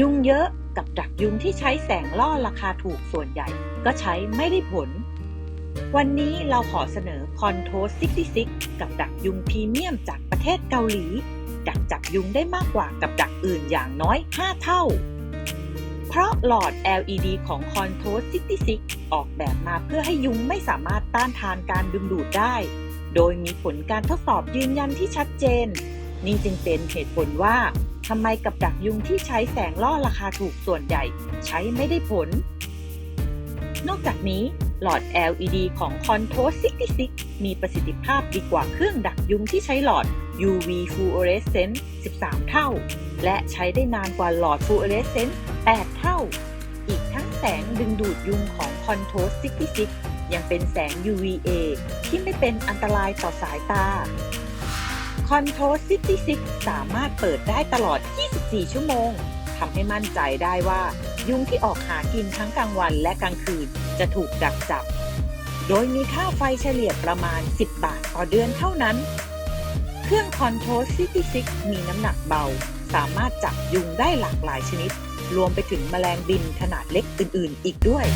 ยุงเยอะกับดักยุงที่ใช้แสงล่อราคาถูกส่วนใหญ่ ก็ใช้ไม่ได้ผล วันนี้เราขอเสนอ Control 66 กับดักยุงพรีเมียมจากประเทศเกาหลี ดักจับยุงได้มากกว่ากับดักอื่นอย่างน้อย 5 เท่า เพราะหลอด LED ของ Control 66 ออกแบบมาเพื่อให้ยุงไม่สามารถต้านทานการดึงดูดได้ โดยมีผลการทดสอบยืนยันที่ชัดเจน นี่จึงเป็นเหตุผลว่า ทำไมกับดักยุงที่ใช้แสงล่อราคาถูกส่วนใหญ่ ใช้ไม่ได้ผล นอกจากนี้หลอด LED ของ Control 66 มีประสิทธิภาพดีกว่าเครื่องดักยุงที่ใช้หลอด UV Fluorescent 13 เท่า และใช้ได้นานกว่าหลอด Fluorescent 8 เท่า อีกทั้งแสงดึงดูดยุงของ Control 66 ยังเป็นแสง UVA ที่ไม่เป็นอันตรายต่อสายตา Control 66 สามารถเปิดได้ตลอด 24 ชั่วโมง ทำให้มั่นใจได้ว่า ยุงที่ออกหากินทั้งกลางวันและกลางคืนจะถูกดักจับ โดยมีค่าไฟเฉลี่ยประมาณ 10 บาทต่อเดือนเท่านั้น เครื่อง Control 66 มีน้ำหนักเบา สามารถจับยุงได้หลากหลายชนิด รวมไปถึงแมลงบินขนาดเล็กอื่น ๆ อีกด้วย